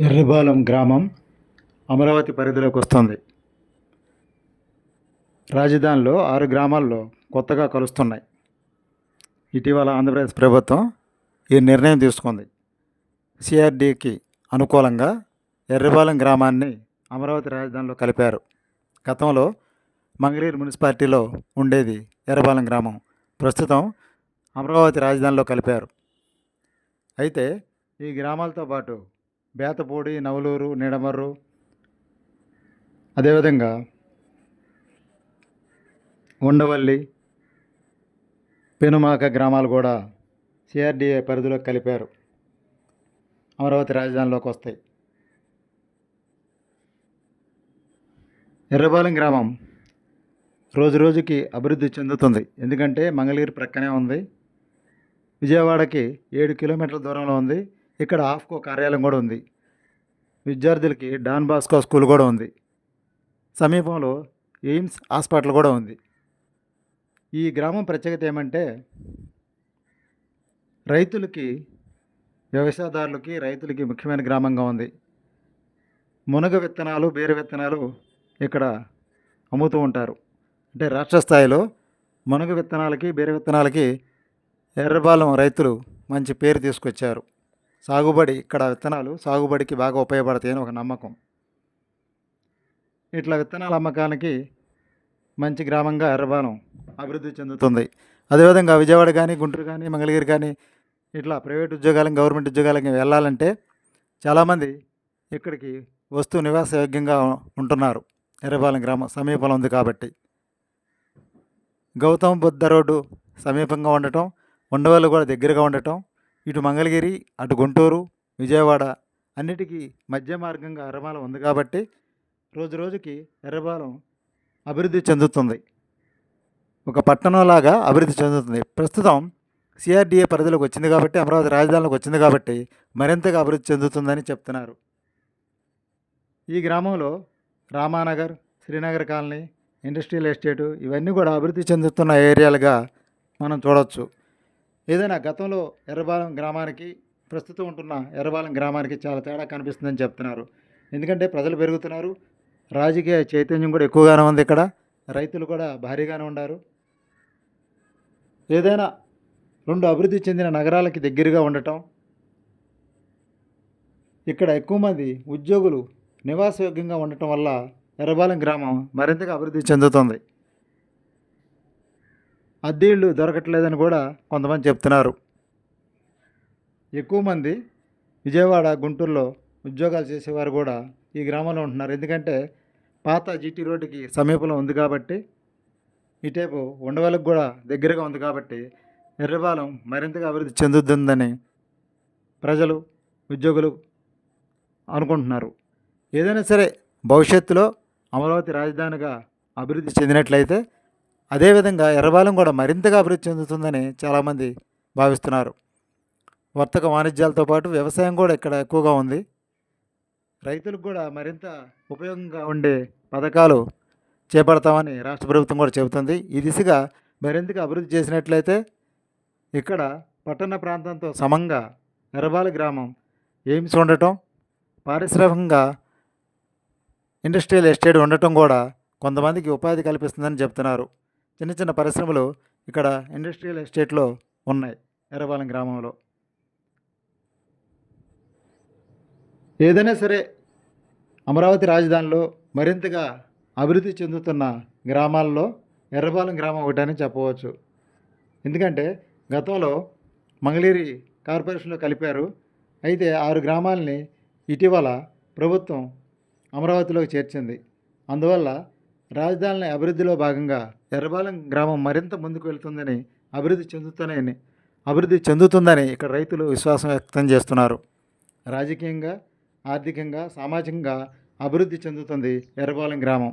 ఎర్రబాలెం గ్రామం అమరావతి పరిధిలోకి వస్తుంది. రాజధానిలో ఆరు గ్రామాల్లో కొత్తగా కలుస్తున్నాయి. ఇటీవల ఆంధ్రప్రదేశ్ ప్రభుత్వం ఈ నిర్ణయం తీసుకుంది. సిఆర్డీకి అనుకూలంగా ఎర్రబాలెం గ్రామాన్ని అమరావతి రాజధానిలో కలిపారు. గతంలో మంగళీరు మున్సిపాలిటీలో ఉండేది ఎర్రబాలెం గ్రామం. ప్రస్తుతం అమరావతి రాజధానిలో కలిపారు. అయితే ఈ గ్రామాలతో పాటు బేతపూడి నవలూరు నిడమర్రు. అదేవిధంగా ఉండవల్లి పెనుమాక గ్రామాలు కూడా సిఆర్డిఏ పరిధిలోకి కలిపారు. అమరావతి రాజధానిలోకి వస్తాయి. ఎర్రబాలెం గ్రామం రోజు రోజుకి అభివృద్ధి చెందుతుంది. ఎందుకంటే మంగళగిరి ప్రక్కనే ఉంది. విజయవాడకి ఏడు కిలోమీటర్ల దూరంలో ఉంది. ఇక్కడ ఆఫ్కో కార్యాలయం కూడా ఉంది. విద్యార్థులకి డాన్ బాస్కో స్కూల్ కూడా ఉంది. సమీపంలో ఎయిమ్స్ హాస్పిటల్ కూడా ఉంది. ఈ గ్రామం ప్రత్యేకత ఏమంటే రైతులకి వ్యవసాయదారులకి రైతులకి ముఖ్యమైన గ్రామంగా ఉంది. మునగ విత్తనాలు బీర విత్తనాలు ఇక్కడ అమ్ముతూ ఉంటారు. అంటే రాష్ట్ర స్థాయిలో మునగ విత్తనాలకి బీర విత్తనాలకి ఎర్రబాలెం రైతులు మంచి పేరు తీసుకొచ్చారు. సాగుబడి ఇక్కడ విత్తనాలు సాగుబడికి బాగా ఉపయోగపడతాయని ఒక నమ్మకం. ఇట్లా విత్తనాల అమ్మకానికి మంచి గ్రామంగా ఎర్రబాలెం అభివృద్ధి చెందుతుంది. అదేవిధంగా విజయవాడ కానీ గుంటూరు కానీ మంగళగిరి కానీ ఇట్లా ప్రైవేట్ ఉద్యోగాలకు గవర్నమెంట్ ఉద్యోగాలకి వెళ్ళాలంటే చాలామంది ఇక్కడికి వస్తూ నివాస యోగ్యంగా ఉంటున్నారు. ఎర్రపాలెం గ్రామం సమీపంలో ఉంది కాబట్టి. గౌతమ బుద్ధ రోడ్డు సమీపంగా ఉండటం ఉండవాళ్ళు కూడా దగ్గరగా ఉండటం ఇటు మంగళగిరి అటు గుంటూరు విజయవాడ అన్నిటికీ మధ్య మార్గంగా ఎర్రబాలం ఉంది కాబట్టి రోజు రోజుకి ఎర్రబాలం అభివృద్ధి చెందుతుంది. ఒక పట్టణంలాగా అభివృద్ధి చెందుతుంది. ప్రస్తుతం సిఆర్డిఏ పరిధిలోకి వచ్చింది కాబట్టి అమరావతి రాజధానిలోకి వచ్చింది కాబట్టి మరింతగా అభివృద్ధి చెందుతుందని చెప్తున్నారు. ఈ గ్రామంలో Ramanagar Srinagar colony industrial estate ఇవన్నీ కూడా అభివృద్ధి చెందుతున్న ఏరియాలుగా మనం చూడవచ్చు ఏదైనా గతంలో ఎర్రబాలెం గ్రామానికి ప్రస్తుతం ఉంటున్న ఎర్రబాలెం గ్రామానికి చాలా తేడా కనిపిస్తుందని చెప్తున్నారు. ఎందుకంటే ప్రజలు పెరుగుతున్నారు. రాజకీయ చైతన్యం కూడా ఎక్కువగానే ఉంది ఇక్కడ. రైతులు కూడా భారీగానే ఉన్నారు. ఏదైనా రెండు అభివృద్ధి చెందిన నగరాలకి దగ్గరగా ఉండటం ఇక్కడ ఎక్కువ మంది ఉద్యోగులు నివాసయోగ్యంగా ఉండటం వల్ల ఎర్రబాలెం గ్రామం మరింతగా అభివృద్ధి చెందుతుంది. అద్దీళ్ళు దొరకట్లేదని కూడా కొంతమంది చెప్తున్నారు. ఎక్కువ మంది విజయవాడ గుంటూరులో ఉద్యోగాలు చేసేవారు కూడా ఈ గ్రామంలో ఉంటున్నారు. ఎందుకంటే పాత జీటీ రోడ్డుకి సమీపంలో ఉంది కాబట్టి ఇటేపు ఉండవలకు కూడా దగ్గరగా ఉంది కాబట్టి ఎర్రబాలెం మరింతగా అభివృద్ధి చెందుతుందని ప్రజలు ఉద్యోగులు అనుకుంటున్నారు. ఏదైనా సరే భవిష్యత్తులో అమరావతి రాజధానిగా అభివృద్ధి చెందినట్లయితే అదేవిధంగా ఎర్రబాలెం కూడా మరింతగా అభివృద్ధి చెందుతుందని చాలామంది భావిస్తున్నారు. వర్తక వాణిజ్యాలతో పాటు వ్యవసాయం కూడా ఇక్కడ ఎక్కువగా ఉంది. రైతులకు కూడా మరింత ఉపయోగంగా ఉండే పథకాలు చేపడతామని రాష్ట్ర ప్రభుత్వం కూడా చెబుతుంది. ఈ దిశగా మరింతగా అభివృద్ధి చేసినట్లయితే ఇక్కడ పట్టణ ప్రాంతంతో సమంగా ఎర్రబాల గ్రామం ఎయిమ్స్ ఉండటం పారిశ్రామికంగా ఇండస్ట్రియల్ ఎస్టేట్ ఉండటం కూడా కొంతమందికి ఉపాధి కల్పిస్తుందని చెప్తున్నారు చిన్న చిన్న పరిశ్రమలు ఇక్కడ ఇండస్ట్రియల్ ఎస్టేట్లో ఉన్నాయి ఎర్రపాలెం గ్రామంలో. ఏదైనా సరే అమరావతి రాజధానిలో మరింతగా అభివృద్ధి చెందుతున్న గ్రామాల్లో ఎర్రపాలెం గ్రామం ఒకటని చెప్పవచ్చు. ఎందుకంటే గతంలో మంగళగిరి కార్పొరేషన్లో కలిపారు. అయితే ఆరు గ్రామాలని ఇటీవల ప్రభుత్వం అమరావతిలోకి చేర్చింది. అందువల్ల రాజధాని అభివృద్ధిలో భాగంగా ఎర్రబాలెం గ్రామం మరింత ముందుకు వెళ్తుందని అభివృద్ధి చెందుతుందని అభివృద్ధి చెందుతుందని ఇక్కడ రైతులు విశ్వాసం వ్యక్తం చేస్తున్నారు. రాజకీయంగా ఆర్థికంగా సామాజికంగా అభివృద్ధి చెందుతుంది ఎర్రబాలెం గ్రామం.